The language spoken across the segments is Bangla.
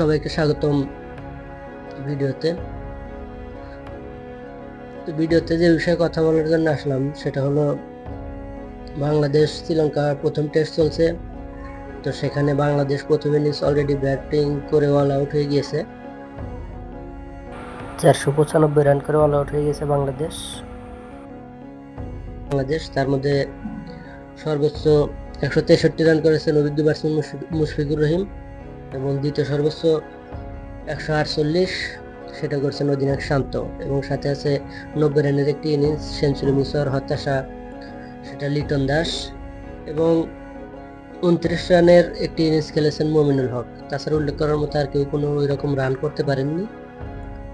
সবাইকে স্বাগতম ভিডিওতে। তো ভিডিওতে যে বিষয়ে কথা বলার জন্য আসলাম, সেটা হলো বাংলাদেশ, শ্রীলঙ্কার প্রথম টেস্ট চলছে। তো সেখানে বাংলাদেশ প্রথম ইনিংস অলরেডি ব্যাটিং করে অল আউট হয়ে গিয়েছে। চারশো পঁচানব্বই রান করে অল আউট হয়ে গেছে বাংলাদেশ। বাংলাদেশ তার মধ্যে সর্বোচ্চ একশো তেষট্টি রান করেছেন অভিজ্ঞ ব্যাটসম্যান মুশফিকুর রহিম। এবং দ্বিতীয় সর্বোচ্চ একশো আটচল্লিশ, সেটা করছেন অধিনায়ক শান্ত। এবং সাথে আছে নব্বই রানের একটি ইনিংস সেঞ্চুরি মিস হওয়ার হতাশা, সেটা লিটন দাস। এবং উনত্রিশ রানের একটি ইনিংস খেলেছেন মমিনুল হক। তাছাড়া উল্লেখ করার মতো আর কেউ কোনো এরকম রান করতে পারেননি।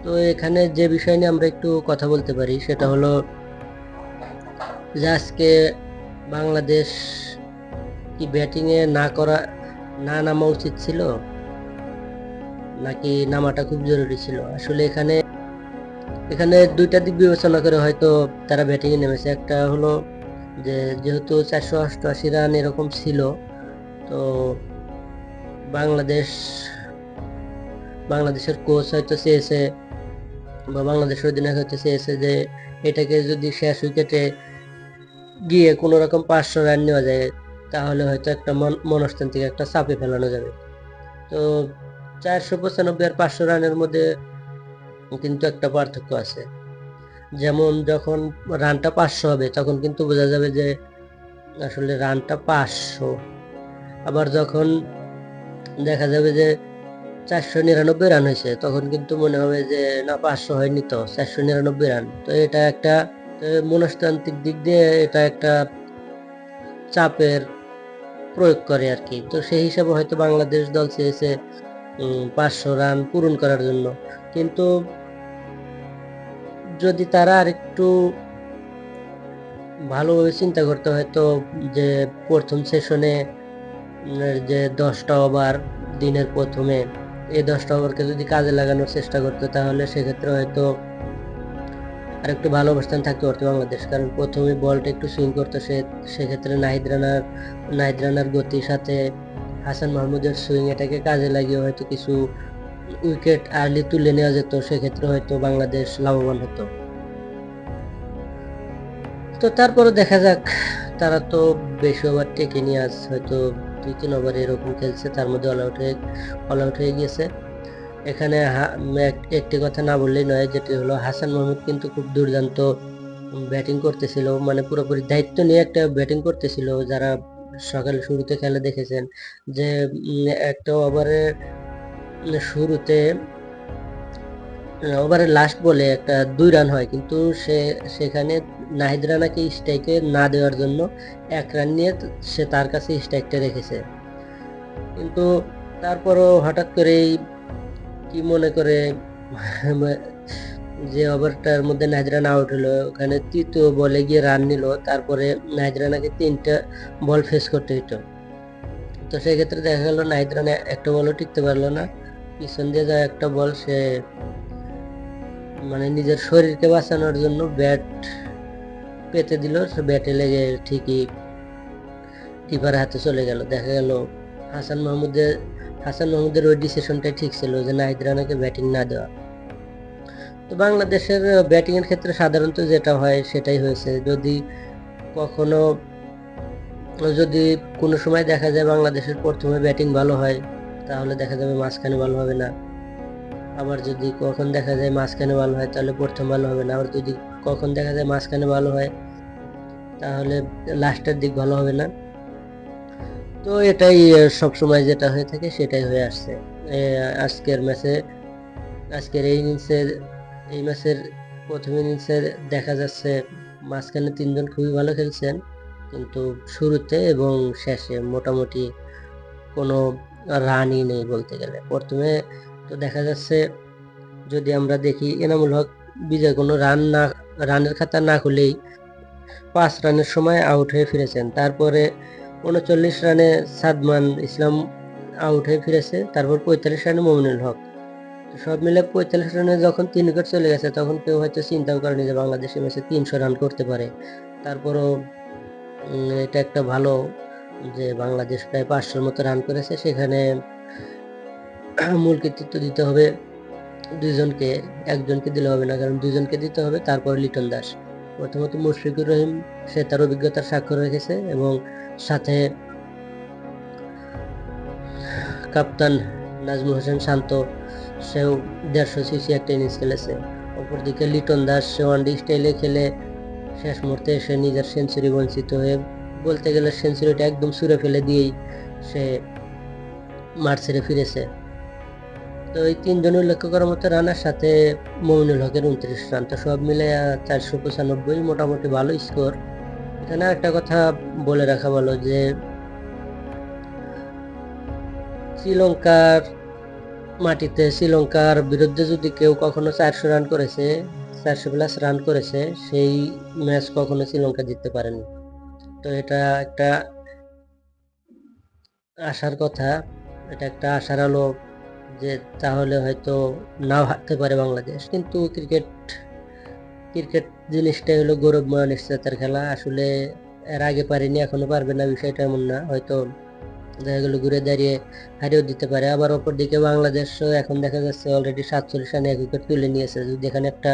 তো এখানে যে বিষয় নিয়ে আমরা একটু কথা বলতে পারি, সেটা হলো যে আজকে বাংলাদেশ কি ব্যাটিংয়ে না করা না নামা উচিত ছিল, নাকি নামাটা খুব জরুরি ছিল। আসলে এখানে এখানে দুইটা দিক বিবেচনা করে হয়তো তারা ব্যাটিংয়ে নেমেছে। একটা হলো যে, যেহেতু চারশো অষ্টআশি রান এরকম ছিল, তো বাংলাদেশ, বাংলাদেশের কোচ হয়তো চেয়েছে, বা বাংলাদেশের অধিনায়ক হয়তো চেয়েছে যে, এটাকে যদি শেষ উইকেটে গিয়ে কোনো রকম পাঁচশো রান নেওয়া যায় তাহলে হয়তো একটা মনস্তান্ত্রিক একটা চাপে ফেলানো যাবে। তো চারশো পঁচানব্বই আর পাঁচশো রানের মধ্যে কিন্তু একটা পার্থক্য আছে। যেমন যখন রানটা পাঁচশো হবে, তখন কিন্তু বোঝা যাবে যে আসলে রানটা পাঁচশো। আবার যখন দেখা যাবে যে চারশো নিরানব্বই রান হয়েছে, তখন কিন্তু মনে হবে যে না, পাঁচশো হয়নি তো, চারশো নিরানব্বই রান। তো এটা একটা মনস্তান্ত্রিক দিক দিয়ে এটা একটা চাপের প্রয়োগ করে আর কি। তো সেই হিসাবে হয়তো বাংলাদেশ দল চেয়েছে পাঁচশো রান পূরণ করার জন্য। কিন্তু যদি তারা আরেকটু ভালোভাবে চিন্তা করতে হয়তো যে প্রথম সেশনে যে দশটা ওভার দিনের প্রথমে, এই দশটা ওভারকে যদি কাজে লাগানোর চেষ্টা করতো, তাহলে সেক্ষেত্রে হয়তো আর একটু ভালো অবস্থান থাকতে পারতো বাংলাদেশ, কারণ প্রথমে বলটা একটু সুইং করতো সে, সেক্ষেত্রে নাহিদ রানার নাহিদ রানার গতির সাথে হাসান মাহমুদের সুইং এটাকে কাজে লাগিয়ে হয়তো কিছু উইকেট আর্লি তুলে নেওয়া যেত, সেক্ষেত্রে হয়তো বাংলাদেশ লাভবান হতো। তো তারপরে দেখা যাক, তারা তো বেশি ওভার টেকে নিয়ে আজ হয়তো দুই, তিন ওভার এরকম খেলছে, তার মধ্যে অল আউট হয়ে অল আউট হয়ে গিয়েছে। এখানে একটি কথা না বললেই নয়, যেটি হলো হাসান মাহমুদ কিন্তু খুব দুর্দান্ত ব্যাটিং করতেছিল মানে পুরোপুরি দায়িত্ব নিয়ে একটা ব্যাটিং করতেছিল, যারা সকাল শুরুতে খেলা দেখেছেন, যে একটা ওভারের শুরুতে ওভারের লাস্ট বলে একটা দুই রান হয়, কিন্তু সে, সেখানে নাহিদ রানাকে স্ট্রাইকে না দেওয়ার জন্য এক রান নিয়ে সে তার কাছে স্ট্রাইকটা রেখেছে। কিন্তু তারপরও হঠাৎ করেই কি মনে করে যে ওভারটার মধ্যে নাজরানা আউট হলো, ওখানে তৃতীয় বলে গিয়ে রান নিল, তারপরে নাজরানাকে তিনটা বল ফেস করতে হতো তো সেক্ষেত্রে দেখা গেল নাহিদরানা একটা বলও টিকতে পারল না, পিছন দিয়ে যা একটা বল সে মানে নিজের শরীরকে বাঁচানোর জন্য ব্যাট পেতে দিল, সে ব্যাটে লেগে ঠিকই কিপার হাতে চলে গেল। দেখা গেল হাসান মাহমুদের হাসান মাহমুদের ওই ডিসিশনটাই ঠিক ছিল যে নাহিদ রানাকে ব্যাটিং না দেওয়া। তো বাংলাদেশের ব্যাটিংয়ের ক্ষেত্রে সাধারণত যেটা হয় সেটাই হয়েছে। যদি কখনো, যদি কোনো সময় দেখা যায় বাংলাদেশের প্রথমে ব্যাটিং ভালো হয়, তাহলে দেখা যাবে মাঝখানে ভালো হবে না। আবার যদি কখন দেখা যায় মাঝখানে ভালো হয়, তাহলে প্রথম ভালো হবে না। আবার যদি কখন দেখা যায় মাঝখানে ভালো হয়, তাহলে লাস্টের দিক ভালো হবে না। তো এটাই সব সময় যেটা হয়ে থাকে সেটাই হয়ে আসছে। আজকের ম্যাচে, আজকের এই ইনিংসের এই ম্যাচের প্রথম ইনিংসে দেখা যাচ্ছে মাঝখানে তিনজন খুবই ভালো খেলছেন, কিন্তু শুরুতে এবং শেষে মোটামুটি কোনো রানই নেই বলতে গেলে। প্রথমে তো দেখা যাচ্ছে যদি আমরা দেখি এনামুল হক বিজয় কোনো রান না, রানের খাতা না খুলেই পাঁচ রানের সময় আউট হয়ে ফিরেছেন। তারপরে উনচল্লিশ রানে সাদমান ইসলাম আউট হয়ে ফিরেছে, তারপর পঁয়তাল্লিশ রানে মমিনুল হক। সব মিলে পঁয়তাল্লিশ রানে যখন তিন উইকেট চলে গেছে, তখন কেউ হয়তো চিন্তাও করেনি যে বাংলাদেশের ম্যাচে তিনশো রান করতে পারে। তারপরও এটা একটা ভালো যে বাংলাদেশ প্রায় পাঁচশোর মতো রান করেছে, সেখানে মূল কৃতিত্ব দিতে হবে দুইজনকে, একজনকে দিলে হবে না, কারণ দুইজনকে দিতে হবে, তারপর লিটন দাস। প্রথমত মুশফিকুর রহিম, সে তার অভিজ্ঞতার স্বাক্ষর রেখেছে এবং সাথে কাপ্তান নাজমুল হোসেন শান্ত, সেও দেড়শো সিসি একটা ইনিংস খেলেছে। অপরদিকে লিটন দাস, সে ওয়ানডে স্টাইলে খেলে শেষ মুহূর্তে সে নিজের সেঞ্চুরি বঞ্চিত হয়ে বলতে গেলে সেঞ্চুরিটা একদম সুরে ফেলে দিয়েই সে মাঠ ছেড়ে ফিরেছে। তো এই তিনজন উল্লেখ করার মতো রানার সাথে মমিনুল হকের উনত্রিশ রান। তো সব মিলে চারশো পঁচানব্বই মোটামুটি ভালো স্কোর। এখানে একটা কথা বলে রাখা ভালো যে, শ্রীলঙ্কার মাটিতে শ্রীলঙ্কার বিরুদ্ধে যদি কেউ কখনো চারশো রান করেছে, চারশো প্লাস রান করেছে, সেই ম্যাচ কখনো শ্রীলঙ্কা জিততে পারেনি। তো এটা একটা আশার কথা, এটা একটা আশার আলো যে তাহলে হয়তো নাও হারতে পারে বাংলাদেশ। কিন্তু ক্রিকেট ক্রিকেট জিনিসটাই হলো গৌরবময় নিশ্চয়তার খেলা। আসলে এর আগে পারেনি, এখনও পারবে না, বিষয়টা এমন না। হয়তো দেখা গেলো ঘুরে দাঁড়িয়ে হারিয়েও দিতে পারে। আবার অপরদিকে বাংলাদেশও এখন দেখা যাচ্ছে অলরেডি সাতচল্লিশ রানে এক উইকেট তুলে নিয়েছে। যদি এখানে একটা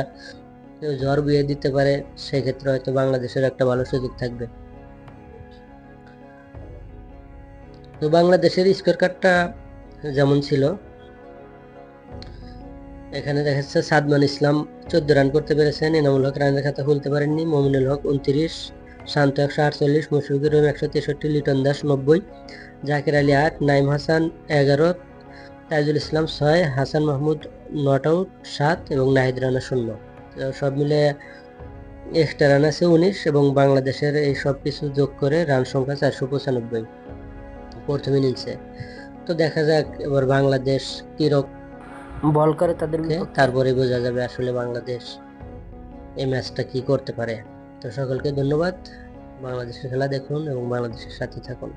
কেউ ঝড় বইয়ে দিতে পারে, সেক্ষেত্রে হয়তো বাংলাদেশের একটা ভালো সুযোগ থাকবে। তো বাংলাদেশের স্কোর কার্ডটা যেমন ছিল এখানে দেখা যাচ্ছে সাদমান ইসলাম চোদ্দ রান করতে পেরেছেন, এনামুল হক রানের খাতা খুলতে পারেননি, মমিনুল হক উনত্রিশ, শান্ত একশো আটচল্লিশ, মুশফিকুর রহিম একশো তেষট্টি, লিটন দাস নব্বই, জাকির আলী আট, নাইম হাসান এগারো, তাইজুল ইসলাম ছয়, হাসান মাহমুদ নট আউট সাত এবং নাহিদ রানা শূন্য। সব মিলে এক্সট্রা রান আছে উনিশ এবং বাংলাদেশের এই সব কিছু যোগ করে রান সংখ্যা চারশো পঁচানব্বই প্রথম ইনিংসে। তো দেখা যাক এবার বাংলাদেশ কীরকম বল করে তাদের তারপরে বোঝা যাবে আসলে বাংলাদেশ এই ম্যাচটা কি করতে পারে। তো সকলকে ধন্যবাদ। বাংলাদেশের খেলা দেখুন এবং বাংলাদেশের সাথে থাকুন।